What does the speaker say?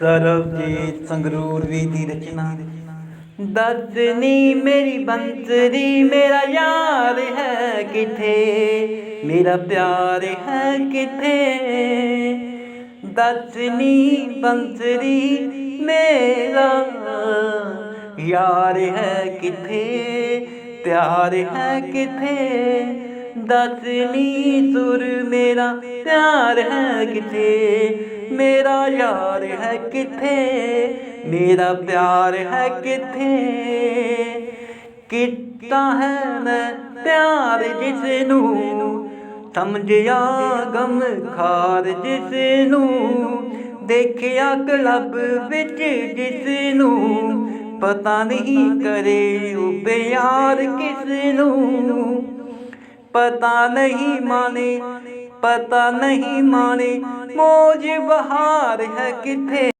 ਸਰਬਜੀਤ ਸੰਗਰੂਰ ਵੀ ਦੀ ਰਚਨਾ। ਦੱਸਨੀ ਮੇਰੀ ਬੰਸਰੀ, ਮੇਰਾ ਯਾਰ ਹੈ ਕਿੱਥੇ? ਮੇਰਾ ਪਿਆਰ ਹੈ ਕਿੱਥੇ? ਦੱਸਨੀ ਬੰਸਰੀ, ਮੇਰਾ ਯਾਰ ਹੈ ਕਿਥੇ? ਪਿਆਰ ਹੈ ਕਿੱਥੇ? ਦੱਸਨੀ ਸੁਰ ਮੇਰਾ ਪਿਆਰ ਹੈ ਕਿੱਥੇ? ਮੇਰਾ ਯਾਰ ਹੈ ਕਿੱਥੇ? ਮੇਰਾ ਪਿਆਰ ਹੈ ਕਿੱਥੇ? ਕੀਤਾ ਹੈ ਮੈਂ ਪਿਆਰ ਜਿਸ ਨੂੰ ਸਮਝਿਆ ਗਮ ਖਾਰ ਜਿਸ ਨੂੰ ਦੇਖਿਆ ਕਲੱਬ ਵਿੱਚ ਜਿਸ ਨੂੰ ਪਤਾ ਨਹੀਂ ਕਰੇ ਉਹ ਪਿਆਰ ਕਿਸ ਨੂੰ ਪਤਾ ਨਹੀਂ ਮਾਨੇ ਪਤਾ ਨਹੀਂ ਮਾਨੇ ਮੋਜ ਬਹਾਰ ਹੈ ਕਿੱਥੇ?